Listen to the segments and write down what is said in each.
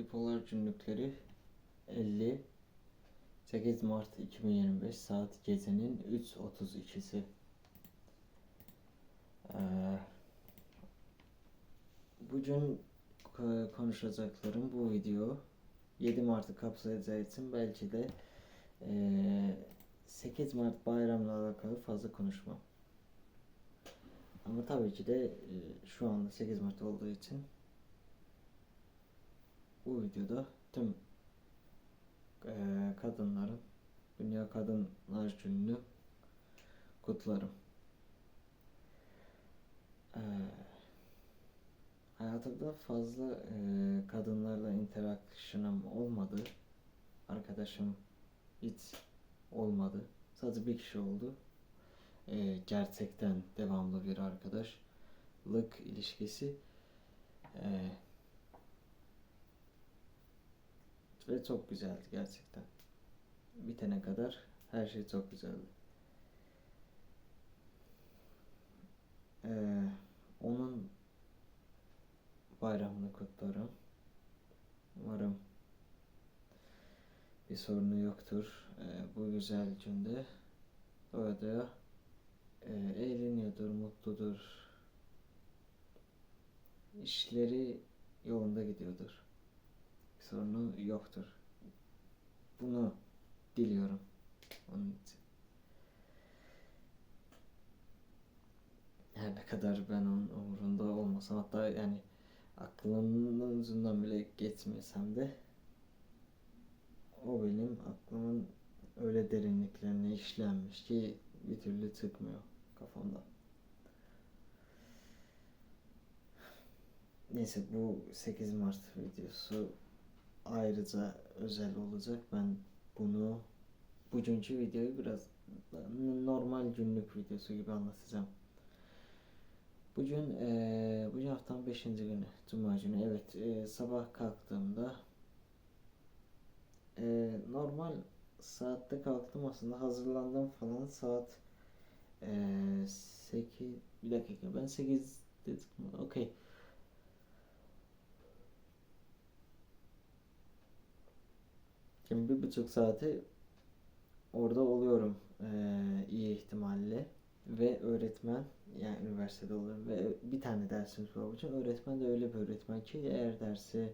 Bipolar günlükleri 50 8 Mart 2025 saat gecenin 3.32'si. Ee, bugün ko- konuşacaklarım bu video 7 Mart'ı kapsayacağı için belki de ee, 8 Mart bayramla alakalı fazla konuşmam. Ama tabii ki de ee, şu anda 8 Mart olduğu için bu videoda tüm eee, kadınların Dünya Kadınlar Günü'nü kutlarım. Eee hayatımda fazla eee, kadınlarla interaction'ım olmadı. Arkadaşım hiç olmadı. Sadece bir kişi oldu. Eee, gerçekten devamlı bir arkadaşlık ilişkisi. Eee Ve çok güzeldi gerçekten. Bitene kadar her şey çok güzeldi. Ee, onun bayramını kutlarım. Umarım bir sorunu yoktur. Ee, bu güzel günde doya e, eğleniyordur, mutludur. İşleri yolunda gidiyordur sorunu yoktur. Bunu diliyorum onun için. Her ne kadar ben onun umurunda olmasam hatta yani aklımın ucundan bile geçmesem de o benim aklımın öyle derinliklerine işlenmiş ki bir türlü çıkmıyor kafamda. Neyse bu 8 Mart videosu ayrıca özel olacak. Ben bunu bugünkü videoyu biraz normal günlük videosu gibi anlatacağım. Bugün eee bugün haftanın 5. günü, Cuma günü. Evet, eee, sabah kalktığımda eee, normal saatte kalktım aslında hazırlandım falan saat eee 8 bir dakika ben 8 dedim okey Şimdi bir buçuk saati orada oluyorum eee, iyi ihtimalle ve öğretmen yani üniversitede oluyorum ve bir tane dersimiz var için öğretmen de öyle bir öğretmen ki eğer dersi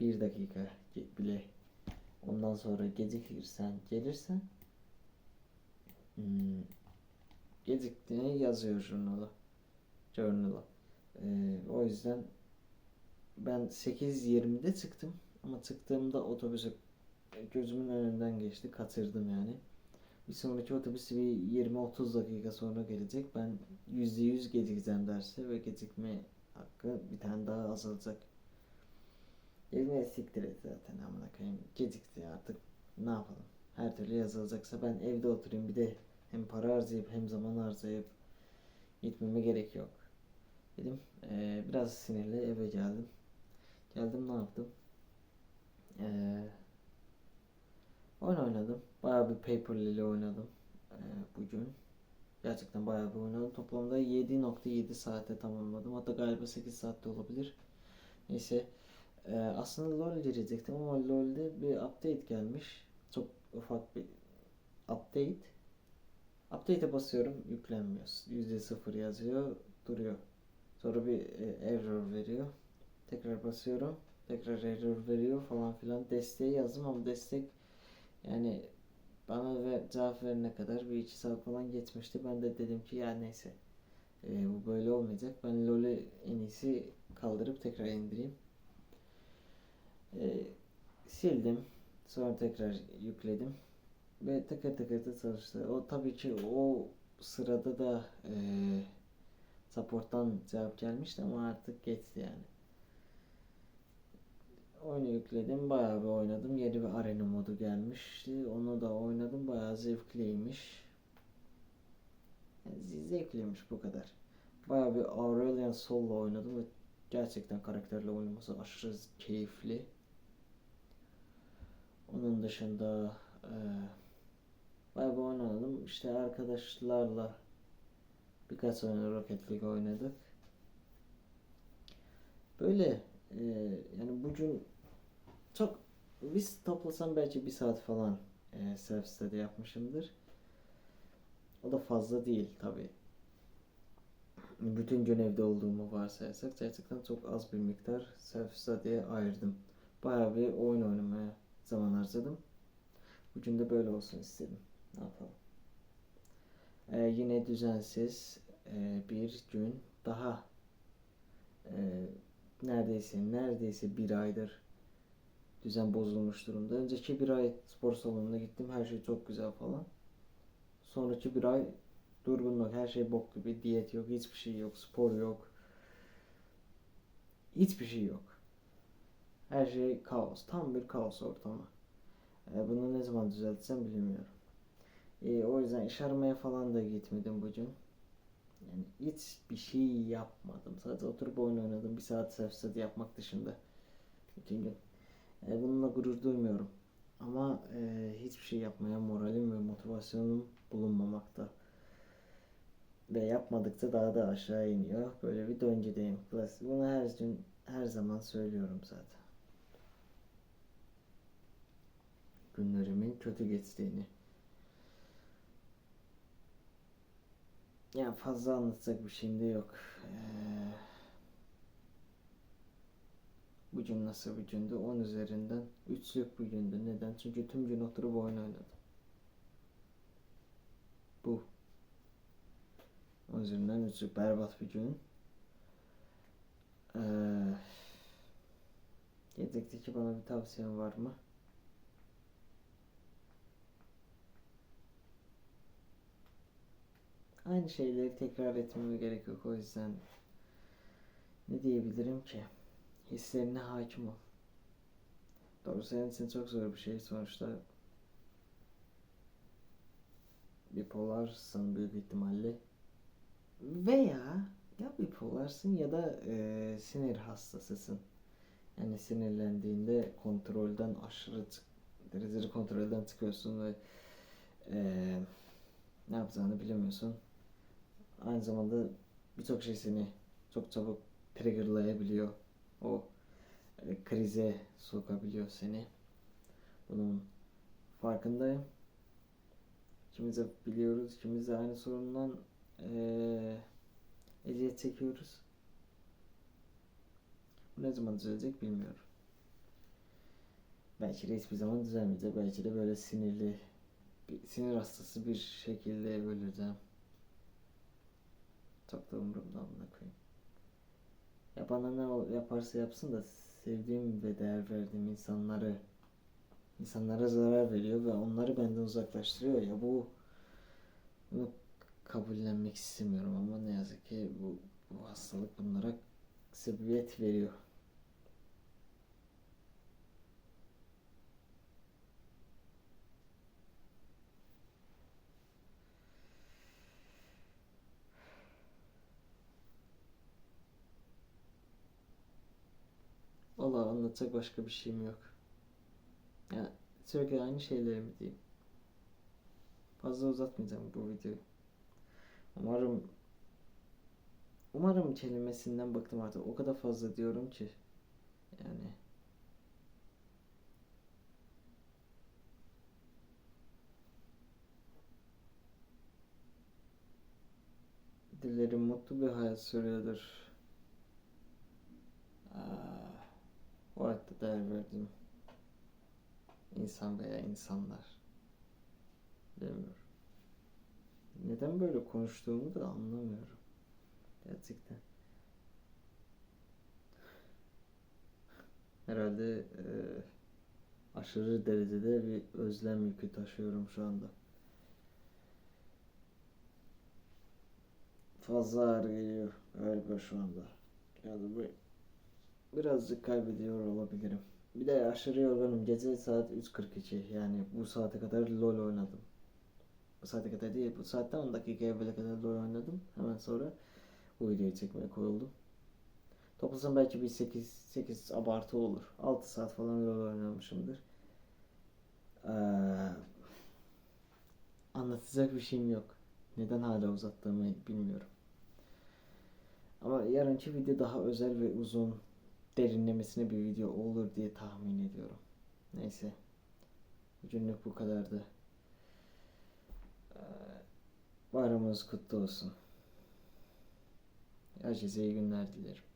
bir dakika bile ondan sonra gecikirsen gelirsen hmm, geciktiğini yazıyor jurnala journal'a. Eee, o yüzden ben 8.20'de çıktım ama çıktığımda otobüse gözümün önünden geçti. Kaçırdım yani. Bir sonraki otobüs bir 20-30 dakika sonra gelecek. Ben %100 gecikeceğim derse ve gecikme hakkı bir tane daha azalacak. Evine siktir et zaten amına koyayım. Gecikti artık. Ne yapalım? Her türlü yazılacaksa ben evde oturayım bir de hem para harcayıp hem zaman harcayıp gitmeme gerek yok. Dedim eee, biraz sinirli eve geldim. Geldim ne yaptım? Oyun oynadım. Bayağı bir Paper Lily oynadım ee, bugün. Gerçekten bayağı bir oynadım. Toplamda 7.7 saate tamamladım. Hatta galiba 8 saatte olabilir. Neyse. Ee, aslında LoL girecektim ama LoL'de bir update gelmiş. Çok ufak bir update. Update'e basıyorum yüklenmiyor. %0 yazıyor duruyor. Sonra bir e, error veriyor. Tekrar basıyorum. Tekrar error veriyor falan filan. Desteği yazdım ama destek yani bana ve cevap verene kadar bir iki saat falan geçmişti. Ben de dedim ki ya neyse e, bu böyle olmayacak. Ben LoL'ü en iyisi kaldırıp tekrar indireyim. E, sildim. Sonra tekrar yükledim. Ve tıkır tıkır da çalıştı. O tabii ki o sırada da e, support'tan cevap gelmişti ama artık geçti yani. Oyunu yükledim. Bayağı bir oynadım. Yeni bir arena modu gelmişti. Onu da oynadım. Bayağı zevkliymiş. Yani zevkliymiş bu kadar. Bayağı bir Aurelion Sol'la oynadım ve gerçekten karakterle oynaması aşırı keyifli. Onun dışında e, bayağı bir oynadım. İşte arkadaşlarla birkaç oyun Rocket League oynadık. Böyle e, yani bugün çok biz toplasam belki bir saat falan e, self study yapmışımdır. O da fazla değil tabi. Bütün gün evde olduğumu varsayarsak gerçekten çok az bir miktar self study'ye ayırdım. Bayağı bir oyun oynamaya zaman harcadım. Bugün de böyle olsun istedim. Ne yapalım? Ee, yine düzensiz e, bir gün daha. Ee, neredeyse neredeyse bir aydır düzen bozulmuş durumda. Önceki bir ay spor salonuna gittim. Her şey çok güzel falan. Sonraki bir ay durgunluk. Her şey bok gibi. Diyet yok. Hiçbir şey yok. Spor yok. Hiçbir şey yok. Her şey kaos. Tam bir kaos ortamı. Ee, bunu ne zaman düzeltsem bilmiyorum. Ee, o yüzden iş aramaya falan da gitmedim bugün. Yani hiçbir şey yapmadım. Sadece oturup oyun oynadım. Bir saat study yapmak dışında. Bütün gün. Ee, bununla gurur duymuyorum. Ama e, hiçbir şey yapmaya moralim ve motivasyonum bulunmamakta. Ve yapmadıkça daha da aşağı iniyor. Böyle bir döngüdeyim. Plus bunu her gün her zaman söylüyorum zaten. Günlerimin kötü geçtiğini. Ya fazla anlatacak bir şeyim de yok. Ee, bugün nasıl bir gündü? 10 üzerinden 3'lük bir gündü. Neden? Çünkü tüm gün oturup oyun oynadım. Bu. 10 üzerinden 3'lük berbat bir gün. Ee, gelecekteki bana bir tavsiyen var mı? Aynı şeyleri tekrar etmeme gerek yok. O yüzden ne diyebilirim ki? Hislerine hakim ol. Doğru senin için çok zor bir şey. Sonuçta bipolarsın büyük ihtimalle. Veya ya bipolarsın ya da e, sinir hastasısın. Yani sinirlendiğinde kontrolden aşırı dereceli kontrolden çıkıyorsun ve e, ne yapacağını bilemiyorsun. Aynı zamanda birçok şey seni çok çabuk triggerlayabiliyor. O e, krize sokabiliyor seni. Bunun farkındayım. İkimiz de biliyoruz. İkimiz de aynı sorundan eee eziyet çekiyoruz. Bu ne zaman düzelecek bilmiyorum. Belki de hiçbir zaman düzelmeyecek. Belki de böyle sinirli, sinir hastası bir şekilde öleceğim. Çok da umurumda koyayım. Ya bana ne yaparsa yapsın da sevdiğim ve değer verdiğim insanları insanlara zarar veriyor ve onları benden uzaklaştırıyor ya bu bunu kabullenmek istemiyorum ama ne yazık ki bu, bu hastalık bunlara sebebiyet veriyor. Vallahi anlatacak başka bir şeyim yok. Ya sürekli aynı şeyleri mi diyeyim? Fazla uzatmayacağım bu videoyu. Umarım Umarım kelimesinden bıktım artık. O kadar fazla diyorum ki. Yani Dilerim mutlu bir hayat sürüyordur. Aa, o hayatta değer verdiğim insan veya insanlar. Bilmiyorum. Neden böyle konuştuğumu da anlamıyorum. Gerçekten. Herhalde e, aşırı derecede bir özlem yükü taşıyorum şu anda. Fazla ağır geliyor galiba şu anda. Yani bu birazcık kaybediyor olabilirim. Bir de aşırı yorgunum. Gece saat 3.42 yani bu saate kadar LoL oynadım. Bu saate kadar değil bu saatten 10 dakika evvela kadar LoL oynadım. Hemen sonra bu videoyu çekmeye koyuldum. Toplasam belki bir 8, 8 abartı olur. 6 saat falan LoL oynamışımdır. Ee, anlatacak bir şeyim yok. Neden hala uzattığımı bilmiyorum. Ama yarınki video daha özel ve uzun derinlemesine bir video olur diye tahmin ediyorum. Neyse. Bugünlük bu kadardı. Ee, Bayramınız kutlu olsun. Herkese iyi günler dilerim.